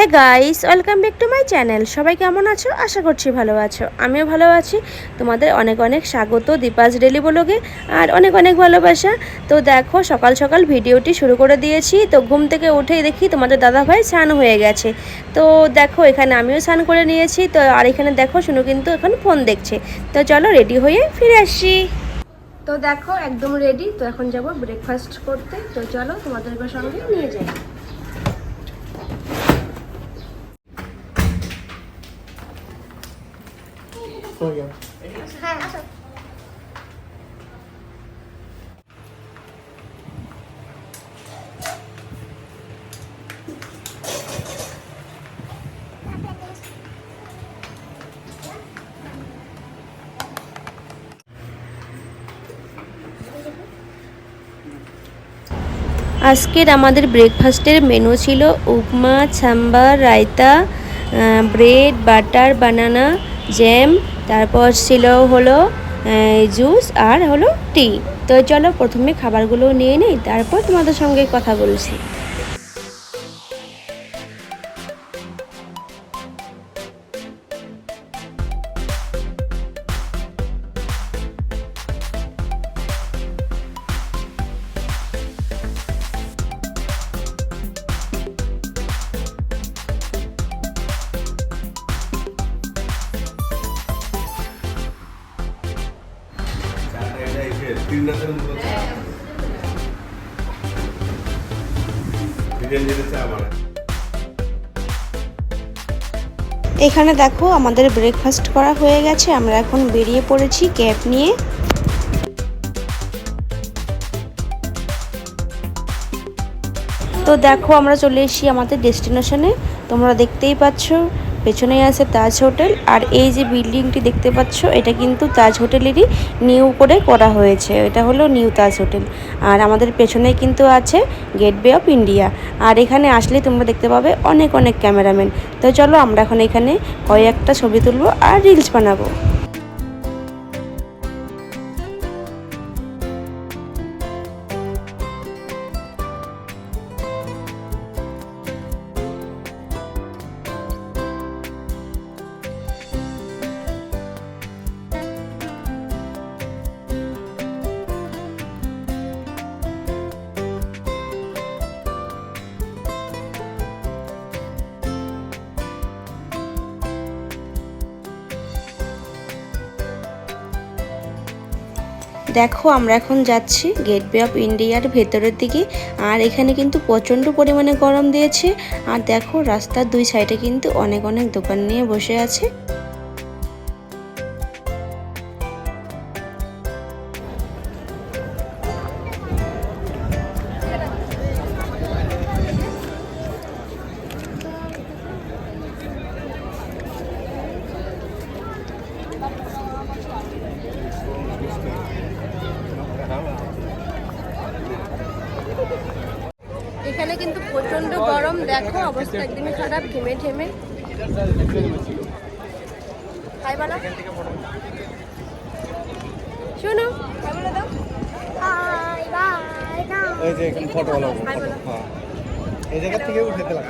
Hey guys welcome back to my channel সবাই কেমন আছো? আশা করছি ভালো আছো। আমিও ভালো আছি। তোমাদের অনেক অনেক স্বাগত দীপাস ডেলি ব্লগে আর অনেক অনেক ভালোবাসা। তো দেখো, সকাল সকাল ভিডিওটি শুরু করে দিয়েছি। তো ঘুম থেকে উঠেই দেখি তোমাদের দাদা ভাই স্নান হয়ে গেছে। তো দেখো, এখানে আমিও স্নান করে নিয়েছি। তো আর এখানে দেখো, শুনু কিন্তু এখন ফোন দেখছে। তো চলো রেডি হয়ে ফিরে আসি। তো দেখো, একদম রেডি তো এখন যাব ব্রেকফাস্ট করতে। তো চলো তোমাদের সঙ্গে নিয়ে যাই। আজকের আমাদের ব্রেকফাস্টের মেনু ছিল upma sambar raita bread butter banana jam তারপর ছিল হলো জুস আর হলো টি তো চলো প্রথমে খাবারগুলো নিয়ে নিই, তারপর তোমাদের সঙ্গে কথা বলছি। এখানে দেখো আমাদের ব্রেকফাস্ট করা হয়ে গেছে, আমরা এখন বেরিয়ে পড়েছি ক্যাব নিয়ে। তো দেখো আমরা চলে এসেছি আমাদের ডেস্টিনেশনে তোমরা দেখতেই পাচ্ছ। পেছনেই আছে তাজ হোটেল আর এই যে বিল্ডিংটি দেখতে পাচ্ছ, এটা কিন্তু তাজ হোটেলেরই নিউ করে করা হয়েছে। এটা হলো নিউ তাজ হোটেল। আর আমাদের পেছনেই কিন্তু আছে গেটওয়ে অফ ইন্ডিয়া। আর এখানে আসলে তোমরা দেখতে পাবে অনেক অনেক ক্যামেরাম্যান। তো চলো আমরা এখন এখানে কয়েকটা ছবি তুলবো আর রিলস বানাবো। দেখো, আমরা এখন যাচ্ছি গেটওয়ে অফ ইন্ডিয়ার ভেতরের দিকে। আর এখানে কিন্তু প্রচণ্ড পরিমাণে গরম দিয়েছে। আর দেখো, রাস্তার দুই সাইডে কিন্তু অনেক অনেক দোকান নিয়ে বসে আছে। এখানে কিন্তু প্রচণ্ড গরম। দেখো অবস্থা একদমই খারাপ ঘেমে ঘেমে শোনো। এই যে এখানে ফটো হ্যাঁ। এই জায়গা থেকে উঠে লাগে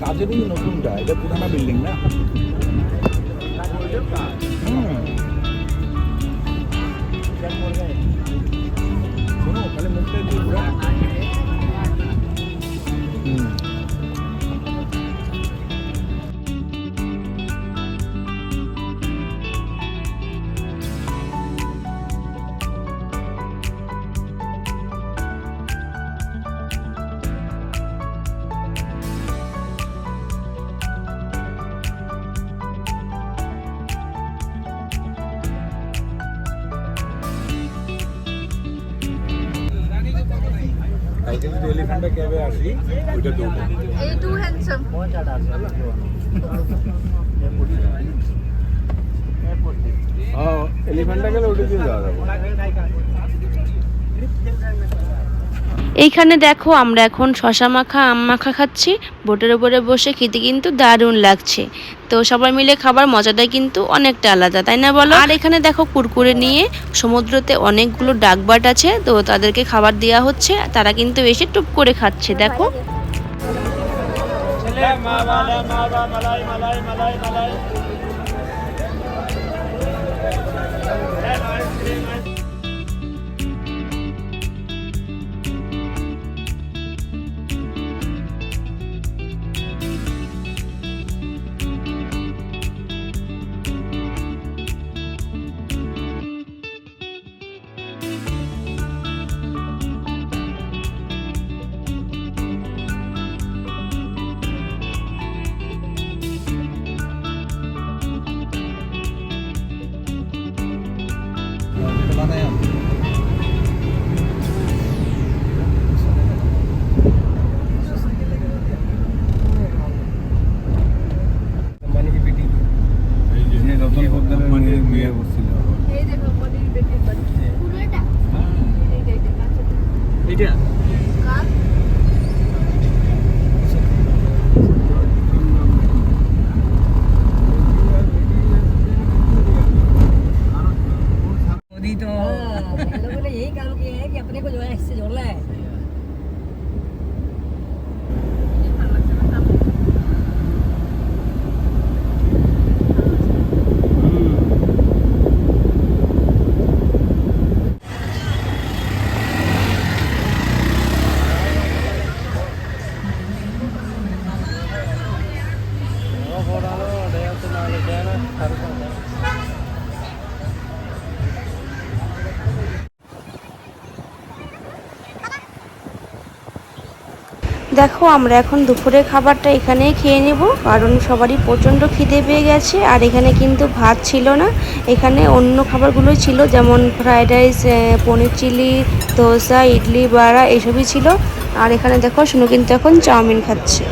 কাজেরই নতুনটা এটা পুরানা বিল্ডিং না হুম। सुनो पहले मिलते थे কালকে যদি এলিফ্যান্টা ক্যাবে আসি ওইটা দৌড়ে Are you too handsome? হ্যাঁ এলিফ্যান্টা গেলে ওইটা দিয়ে যাওয়া যাবে এইখানে দেখো আমরা এখন শশা মাখা, আম মাখা খাচ্ছি। বোটের উপরে বসে খেতে কিন্তু দারুণ লাগছে। তো সবাই মিলে খাবার মজাটাই কিন্তু অনেকটা আলাদা, তাই না বলো? আর এখানে দেখো কুরকুরে নিয়ে সমুদ্রতে অনেকগুলো ডাকবাট আছে, তো তাদেরকে খাবার দেওয়া হচ্ছে। তারা কিন্তু এসে টুপ করে খাচ্ছে, দেখো। এই দেখো, আমরা এখন দুপুরে খাবারটা এখানেই খেয়ে নেব, কারণ সবারই প্রচণ্ড খিদে পেয়ে গেছে, আর এখানে কিন্তু ভাত ছিল না। এখানে অন্য খাবারগুলোই ছিল, যেমন fried rice paneer chilli, dosa, idli, vada, এসবই ছিল। আর এখানে দেখো, শুনু কিন্তু এখন চাউমিন খাচ্ছে।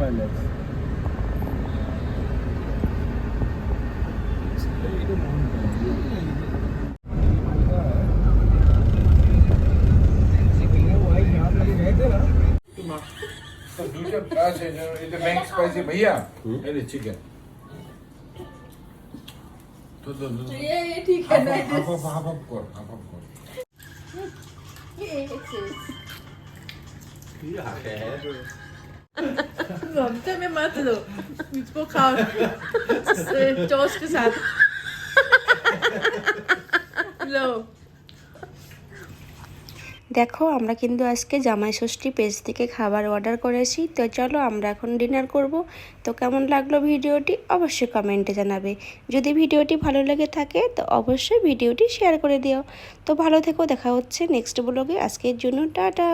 pilots. भैया चिकन तो तो ये ठीक है हाफ़ हाफ़ हाफ़ हाफ़ कर हाफ़ हाफ़ कर ये एक्सेस ये हाफ़ है mamita me mata, não. Muito bom, calma. Estou esquecendo. Não. দেখো আমরা কিন্তু আজকে জামাই ষষ্ঠী পেজ থেকে খাবার অর্ডার করেছি তো চলো আমরা এখন ডিনার করব তো কেমন লাগল ভিডিওটি অবশ্যই কমেন্টে জানাবে যদি ভিডিওটি ভালো লেগে থাকে তো অবশ্যই ভিডিওটি শেয়ার করে দিও তো ভালো থেকো দেখা হচ্ছে নেক্সট ব্লগে আজকের জন্য টাটা